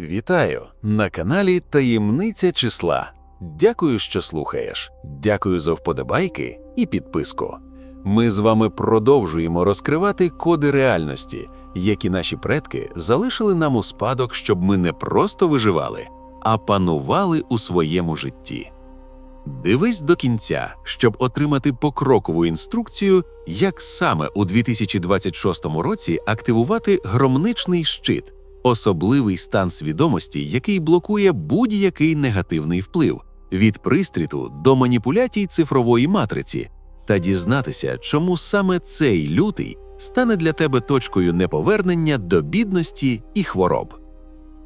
Вітаю на каналі Таємниця числа. Дякую, що слухаєш. Дякую за вподобайки і підписку. Ми з вами продовжуємо розкривати коди реальності, які наші предки залишили нам у спадок, щоб ми не просто виживали, а панували у своєму житті. Дивись до кінця, щоб отримати покрокову інструкцію, як саме у 2026 році активувати громничний щит, особливий стан свідомості, який блокує будь-який негативний вплив від пристріту до маніпуляцій цифрової матриці, та дізнатися, чому саме цей лютий стане для тебе точкою неповернення до бідності і хвороб.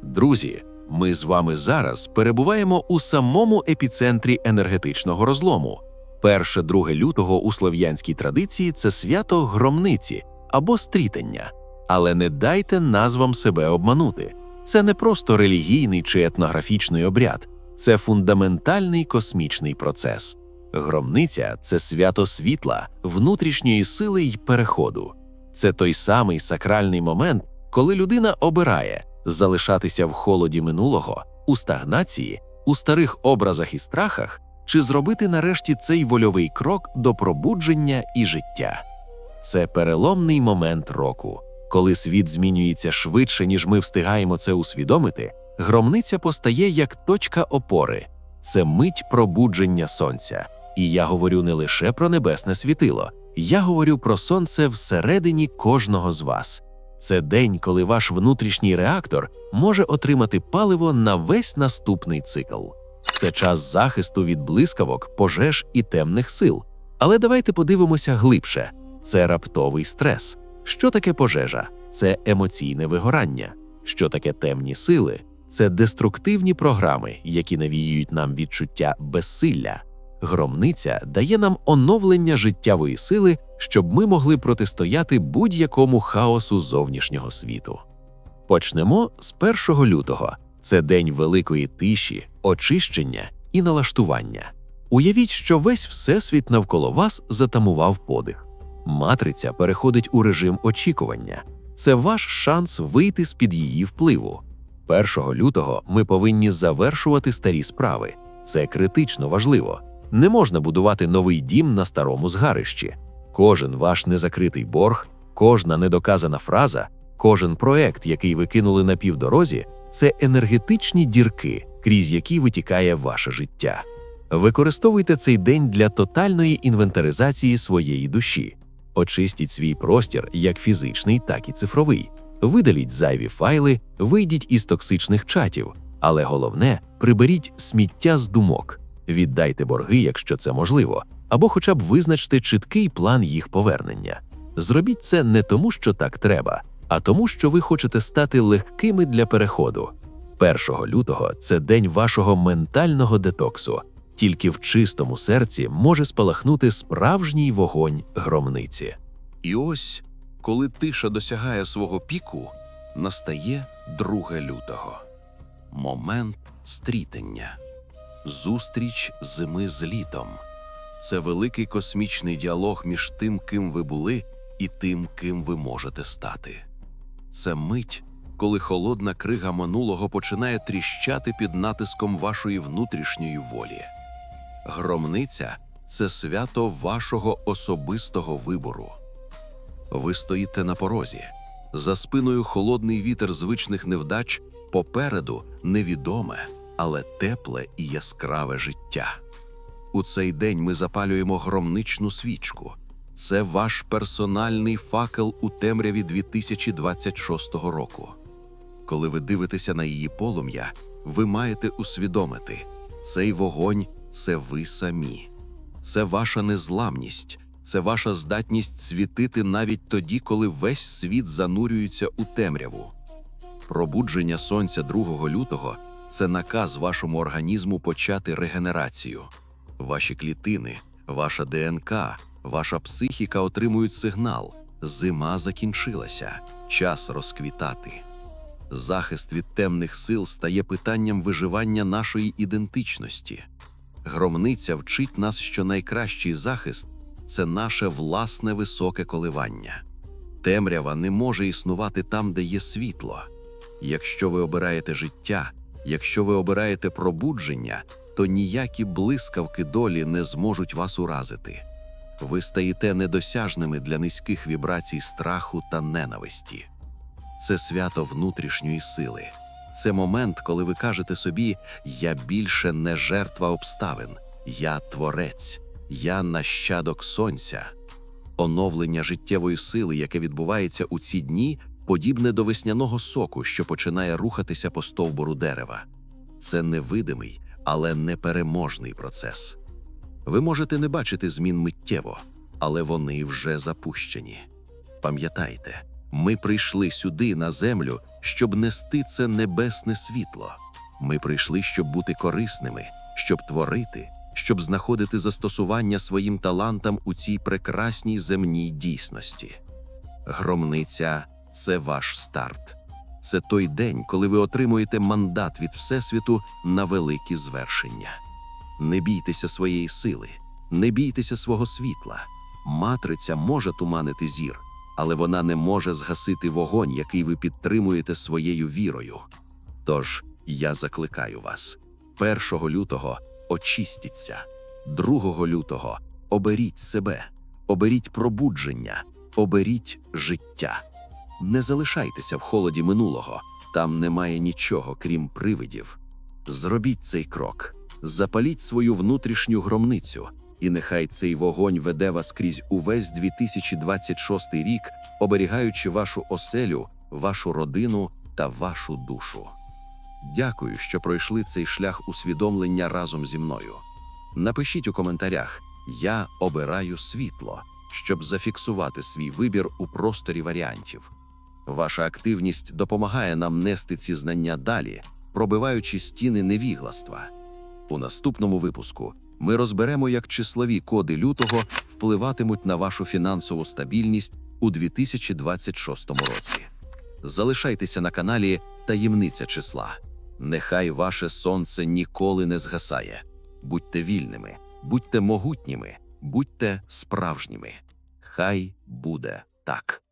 Друзі, ми з вами зараз перебуваємо у самому епіцентрі енергетичного розлому. 1-2 лютого у слов'янській традиції це свято громниці або стрітення. Але не дайте назвам себе обманути. Це не просто релігійний чи етнографічний обряд, це фундаментальний космічний процес. Громниця це свято світла, внутрішньої сили й переходу. Це той самий сакральний момент, коли людина обирає залишатися в холоді минулого, у стагнації, у старих образах і страхах, чи зробити нарешті цей вольовий крок до пробудження і життя. Це переломний момент року, коли світ змінюється швидше, ніж ми встигаємо це усвідомити. Громниця постає як точка опори, це мить пробудження сонця. І я говорю не лише про небесне світило, я говорю про сонце всередині кожного з вас. Це день, коли ваш внутрішній реактор може отримати паливо на весь наступний цикл. Це час захисту від блискавок, пожеж і темних сил. Але давайте подивимося глибше: це раптовий стрес. Що таке пожежа? Це емоційне вигорання. Що таке темні сили? Це деструктивні програми, які навіюють нам відчуття безсилля. Громниця дає нам оновлення життєвої сили, щоб ми могли протистояти будь-якому хаосу зовнішнього світу. Почнемо з 1 лютого. Це день великої тиші, очищення і налаштування. Уявіть, що весь всесвіт навколо вас затамував подих. Матриця переходить у режим очікування. Це ваш шанс вийти з під її впливу. 1 лютого ми повинні завершувати старі справи. Це критично важливо. Не можна будувати новий дім на старому згарищі. Кожен ваш незакритий борг, кожна недоказана фраза, кожен проект, який ви кинули на півдорозі, це енергетичні дірки, крізь які витікає ваше життя. Використовуйте цей день для тотальної інвентаризації своєї душі. Очистіть свій простір як фізичний, так і цифровий. Видаліть зайві файли, вийдіть із токсичних чатів, але головне приберіть сміття з думок, віддайте борги, якщо це можливо, або хоча б визначте чіткий план їх повернення. Зробіть це не тому, що так треба, а тому, що ви хочете стати легкими для переходу. 1 лютого це день вашого ментального детоксу. Тільки в чистому серці може спалахнути справжній вогонь громниці. І ось, коли тиша досягає свого піку, настає 2 лютого. Момент стрітення. Зустріч зими з літом. Це великий космічний діалог між тим, ким ви були, і тим, ким ви можете стати. Це мить, коли холодна крига минулого починає тріщати під натиском вашої внутрішньої волі. Громниця це свято вашого особистого вибору. Ви стоїте на порозі, за спиною холодний вітер звичних невдач, попереду невідоме, але тепле і яскраве життя. У цей день ми запалюємо громничну свічку. Це ваш персональний факел у темряві 2026 року. Коли ви дивитеся на її полум'я, ви маєте усвідомити, цей вогонь це ви самі, це ваша незламність, це ваша здатність світити навіть тоді, коли весь світ занурюється у темряву. Пробудження сонця 2 лютого це наказ вашому організму почати регенерацію. Ваші клітини, ваша ДНК, ваша психіка отримують сигнал: зима закінчилася, час розквітати. Захист від темних сил стає питанням виживання нашої ідентичності. Громниця вчить нас, що найкращий захист це наше власне високе коливання. Темрява не може існувати там, де є світло. Якщо ви обираєте життя, якщо ви обираєте пробудження, то ніякі блискавки долі не зможуть вас уразити. Ви стаєте недосяжними для низьких вібрацій страху та ненависті. Це свято внутрішньої сили. Це момент, коли ви кажете собі: Я більше не жертва обставин, я творець, я нащадок сонця. Оновлення життєвої сили, яке відбувається у ці дні, подібне до весняного соку, що починає рухатися по стовбуру дерева. Це невидимий, але непереможний процес. Ви можете не бачити змін миттєво, але вони вже запущені. Пам'ятайте, ми прийшли сюди на землю, щоб нести це небесне світло. Ми прийшли, щоб бути корисними, щоб творити, щоб знаходити застосування своїм талантам у цій прекрасній земній дійсності. Громниця це ваш старт. Це той день, коли ви отримуєте мандат від Всесвіту на великі звершення. Не бійтеся своєї сили, не бійтеся свого світла. Матриця може туманити зір, але вона не може згасити вогонь, який ви підтримуєте своєю вірою. Тож я закликаю вас: 1 лютого очистіться, 2 лютого оберіть себе, оберіть пробудження, оберіть життя. Не залишайтеся в холоді минулого, там немає нічого, крім привидів. Зробіть цей крок, запаліть свою внутрішню громницю, і нехай цей вогонь веде вас крізь увесь 2026 рік, оберігаючи вашу оселю, вашу родину та вашу душу. Дякую, що пройшли цей шлях усвідомлення разом зі мною. Напишіть у коментарях: Я обираю світло, щоб зафіксувати свій вибір у просторі варіантів. Ваша активність допомагає нам нести ці знання далі, пробиваючи стіни невігластва. У наступному випуску ми розберемо, як числові коди лютого впливатимуть на вашу фінансову стабільність у 2026 році. Залишайтеся на каналі Таємниця числа. Нехай ваше сонце ніколи не згасає. Будьте вільними, будьте могутніми, будьте справжніми. Хай буде так.